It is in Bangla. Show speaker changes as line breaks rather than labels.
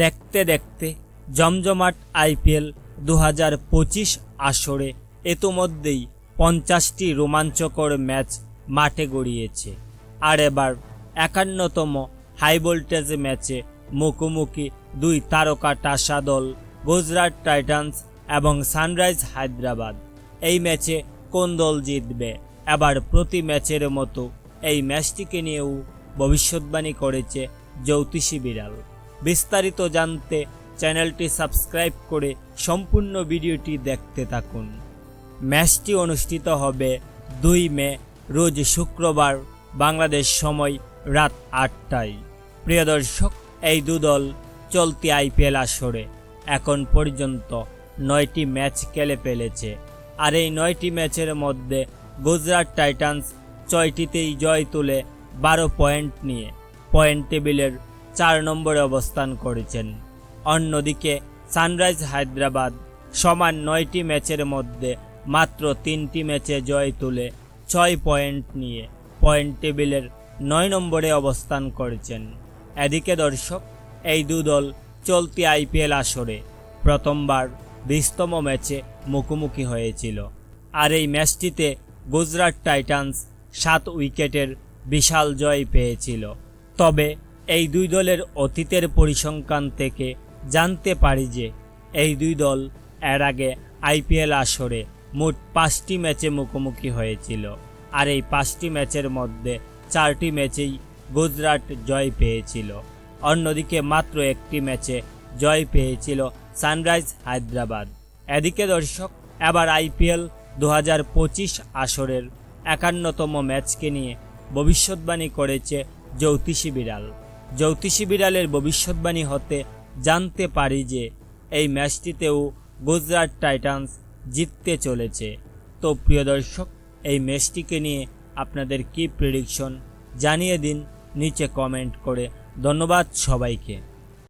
দেখতে দেখতে জমজমাট আইপিএল দু হাজার পঁচিশ আসরে ইতোমধ্যেই পঞ্চাশটি রোমাঞ্চকর ম্যাচ মাঠে গড়িয়েছে। আর এবার একান্নতম হাই ভোল্টেজ ম্যাচে মুখোমুখি দুই তারকা টাসা দল গুজরাট টাইটান্স এবং সানরাইজ হায়দ্রাবাদ। এই ম্যাচে কোন দল জিতবে? এবার প্রতি ম্যাচের মতো এই ম্যাচটিকে নিয়েও ভবিষ্যৎবাণী করেছে জ্যোতিষী বিড়াল। বিস্তারিত জানতে চ্যানেলটি সাবস্ক্রাইব করে সম্পূর্ণ ভিডিওটি দেখতে থাকুন। ম্যাচটি অনুষ্ঠিত হবে দুই মে, রোজ শুক্রবার, বাংলাদেশ সময় রাত আটটায়। প্রিয় দর্শক, এই দুদল চলতি আইপিএল আসরে এখন পর্যন্ত নয়টি ম্যাচ খেলে ফেলেছে। আর এই নয়টি ম্যাচের মধ্যে গুজরাট টাইটান্স ছয়টিতেই জয় তুলে বারো পয়েন্ট নিয়ে। পয়েন্ট টেবিলের চার নম্বরে অবস্থান করেছেন। অন্যদিকে, সানরাইজ হায়দ্রাবাদ সমান নয়টি ম্যাচের মধ্যে মাত্র তিনটি ম্যাচে জয় তুলে ছয় পয়েন্ট নিয়ে পয়েন্ট টেবিলের নয় নম্বরে অবস্থান করেছেন। এদিকে দর্শক, এই দুদল চলতি আইপিএল আসরে প্রথমবার বিশতম ম্যাচে মুখোমুখি হয়েছিল। আর এই ম্যাচটিতে গুজরাট টাইটান্স সাত উইকেটের বিশাল জয় পেয়েছিল। তবে এই দুই দলের অতীতের পরিসংখ্যান থেকে জানতে পারি যে এই দুই দল এর আগে আইপিএল আসরে মোট পাঁচটি ম্যাচে মুখোমুখি হয়েছিল। আর এই পাঁচটি ম্যাচের মধ্যে চারটি ম্যাচেই গুজরাট জয় পেয়েছিল। অন্যদিকে মাত্র একটি ম্যাচে জয় পেয়েছিল সানরাইজ হায়দ্রাবাদ। এদিকে দর্শক, এবার আইপিএল দু হাজার পঁচিশ আসরের একান্নতম ম্যাচকে নিয়ে ভবিষ্যৎবাণী করেছে জ্যোতিষী বিড়াল। জ্যোতিষী বিড়ালের ভবিষ্যৎবাণী হতে জানতে পারি যে এই ম্যাচটিতেও গুজরাট টাইটান্স জিততে চলেছে। তো প্রিয় দর্শক, এই ম্যাচটিকে নিয়ে আপনাদের কি প্রেডিকশন জানিয়ে দিন, নিচে কমেন্ট করে। ধন্যবাদ সবাইকে।